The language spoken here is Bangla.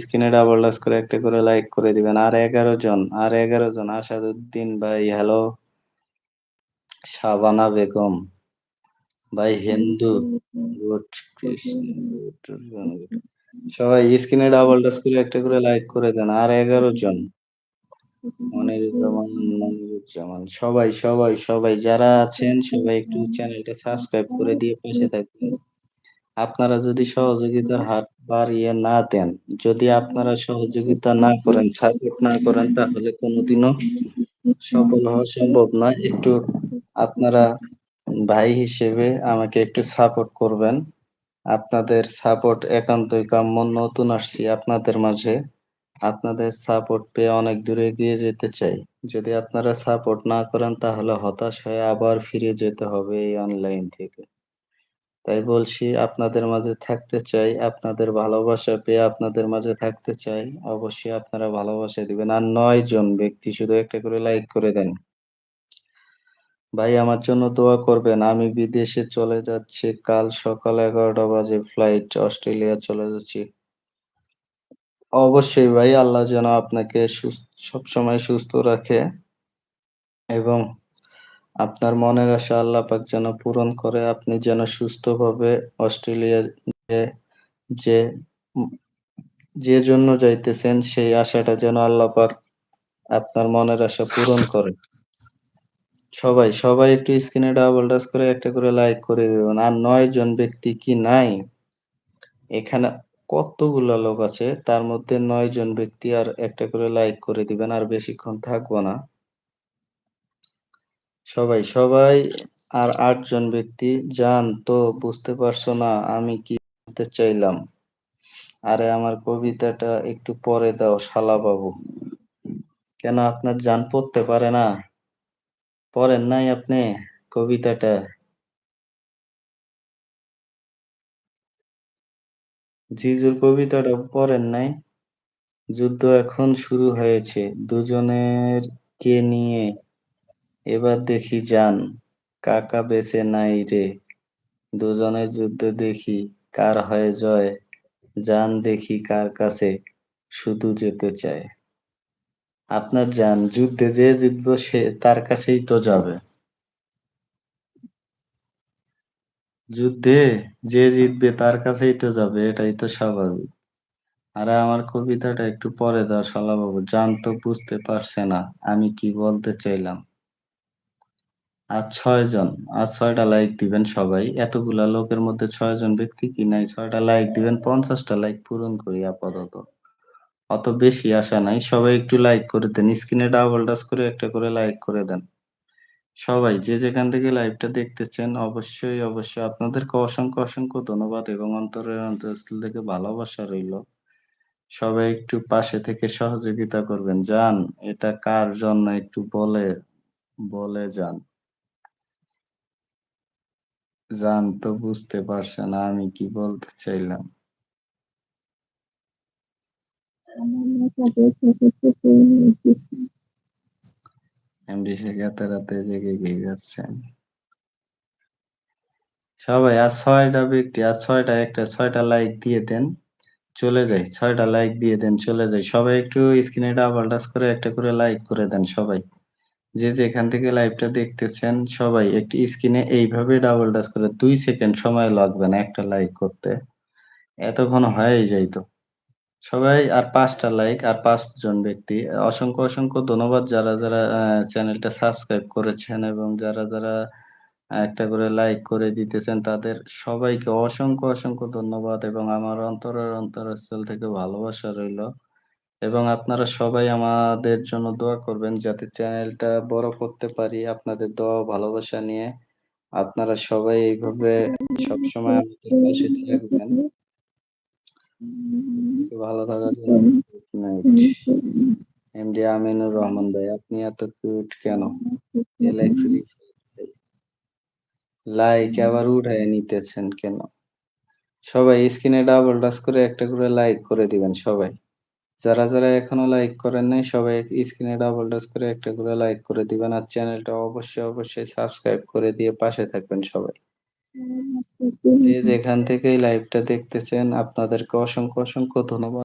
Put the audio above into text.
স্ক্রিনে ডাবল টাচ করে একটা করে লাইক করে দিবেন। আর এগারো জন, আর এগারো জন, আসাদুদ্দিন ভাই হ্যালো শাবানা বেগম ভাই, হিন্দু, গুড সবাই স্ক্রিনে ডাবল টাচ করে একটা করে লাইক করে দেন। আর এগারো জন, মনিরুজ্জামান মনিরুজ্জামান, সবাই সবাই সবাই যারা আছেন, সবাই একটু চ্যানেলটা সাবস্ক্রাইব করে দিয়ে পাশে থাকবেন। আপনারা যদি সহযোগিতার হাত বাড়িয়ে না দেন। যদি আপনারা সহযোগিতা না করেন, সাপোর্ট না করেন, তাহলে কোনোদিনও সফল হওয়া সম্ভব না একটু আপনারা ভাই হিসেবে আমাকে একটু সাপোর্ট করবেন। আপনাদের সাপোর্ট একান্তই কাম্য, নতুন আসছি আপনাদের মাঝে। আপনাদের সাপোর্ট পেয়ে অনেক দূরে এগিয়ে যেতে চাই। যদি আপনারা সাপোর্ট না করেন, তাহলে হতাশ হয়ে আবার ফিরে যেতে হবে এই অনলাইন থেকে। তাই বলছি, আপনাদের মাঝে থাকতে চাই, আপনাদের ভালোবাসা পেয়ে আপনাদের মাঝে থাকতে চাই। অবশ্যই আপনারা ভালোবাসা দিবেন। আর নয় জন ব্যক্তি, শুধু একটা করে লাইক করে দেন। ভাই, আমার জন্য দোয়া করবেন। আমি বিদেশে চলে যাচ্ছি, কাল সকাল এগারোটা বাজে ফ্লাইট অস্ট্রেলিয়া চলে যাচ্ছি। অবশ্যই ভাই, আল্লাহ যেন আপনাকে সবসময় সুস্থ রাখে এবং আপনার মনের আশা আল্লাহ পাক যেন পূরণ করে, আপনি যেন সুস্থভাবে অস্ট্রেলিয়া যে যে জন্য যাইতেছেন, সেই আশাটা যেন আল্লাহ পাক আপনার মনের আশা পূরণ করে। সবাই সবাই একটু স্ক্রিনে ডাবল টাচ করে, একটা করে লাইক করে দেবেন। আর নয় জন ব্যক্তি কি নাই? এখানে কতগুলো লোক আছে, তার মধ্যে নয় জন ব্যক্তি আর একটা করে লাইক করে দিবেন, আর বেশিক্ষণ থাকব না। সবাই সবাই আর আটজন ব্যক্তি যান তো, বুঝতে পারছ না আমি কি বলতে চাইলাম? আরে, আমার কবিতাটা একটু পরে দাও শালা বাবু কেন আপনার যান পড়তে পারে না? পড়েন নাই আপনি কবিতাটা। জিজুর কবিতাটা পড়েন নাই? যুদ্ধ এখন শুরু হয়েছে। দুজনের কে নিয়ে এবার দেখি যান কাকা বেছে নাই রে। দুজনের যুদ্ধ দেখি কার হয় জয় যান দেখি কার কাছে শুধু যেতে চায়। আপনার যান যুদ্ধে যে জিতবো সে তার কাছেই তো যাবে। যুদ্ধে যে জিতবে তার কাছেই তো যাবে, এটাই তো স্বাভাবিক। আরে আমার কবিতাটা একটু পরে দাও শালাবাবু, জান তো বুঝতে পারছে না, আমি কি বলতে চাইলাম। আর ছয় জন, আর ছয়টা লাইক দিবেন সবাই। এতগুলা লোকের মধ্যে ছয় জন ব্যক্তি কি নাই? ছয়টা লাইক দিবেন, পঞ্চাশটা লাইক পূরণ করি আপাতত। অত বেশি আশা নাই। সবাই একটু লাইক করে দেন স্ক্রিনে ডাবল টাচ করে একটা করে লাইক করে দেন। সবাই যে যেখান থেকে লাইভটা দেখতেছেন, অবশ্যই অবশ্যই আপনাদেরকে অসংখ্য অসংখ্য ধন্যবাদ এবং অন্তরের অন্তরস্থল থেকে ভালোবাসা রইল। সবাই একটু পাশে থেকে সহযোগিতা করবেন। যান, এটা কার জন্য একটু বলে বলে যান। জান তো বুঝতে পারছে না, আমি কি বলতে চাইলাম? যাচ্ছেন। সবাই আর ছয়টা ব্যক্তি আর ছয়টা একটা, ছয়টা লাইক দিয়ে দেন, চলে যাই, ছয়টা লাইক দিয়ে দেন, চলে যাই। সবাই একটু স্ক্রিনে ডাবল টাচ করে, একটা করে লাইক করে দেন সবাই। যে যেখান থেকে লাইভটা দেখতেছেন সবাই, একটি স্ক্রিনে এইভাবে ডাবল টাচ করে দুই সেকেন্ড সময় লাগবে না একটা লাইক করতে। এতক্ষণ হয়েই যাইতো। সবাই, আর পাঁচটা লাইক আর পাঁচজন ব্যক্তি, অসংখ্য অসংখ্য ধন্যবাদ যারা যারা চ্যানেলটা সাবস্ক্রাইব করেছেন এবং যারা যারা একটা করে লাইক করে দিতেছেন, তাদের সবাইকে অসংখ্য অসংখ্য ধন্যবাদ এবং আমার অন্তরের অন্তরস্থল থেকে ভালোবাসা রইল। এবং আপনারা সবাই আমাদের জন্য দোয়া করবেন যাতে চ্যানেলটা বড় করতে পারি, আপনাদের দোয়া ভালোবাসা নিয়ে। আপনারা সবাই এইভাবে সবসময় আমাদের পাশে থাকবেন। ভালো থাকার জন্য এমডি আমিনুর রহমান ভাই, আপনি এত কিউট কেন? লাইক আবার উঠায় নিতেছেন কেন? সবাই স্ক্রিনে ডাবল টাচ করে একটা করে লাইক করে দিবেন সবাই। যারা যারা এখনও লাইক করেন নাই সবাই স্ক্রিনে ডাবল টাচ করে একটা করে লাইক করে দিবেন। আর চ্যানেলটা অবশ্যই অবশ্যই সাবস্ক্রাইব করে দিয়ে পাশে থাকবেন সবাই। যে যেখান থেকে লাইভটা দেখতেছেন আপনাদেরকে অসংখ্য অসংখ্য ধন্যবাদ।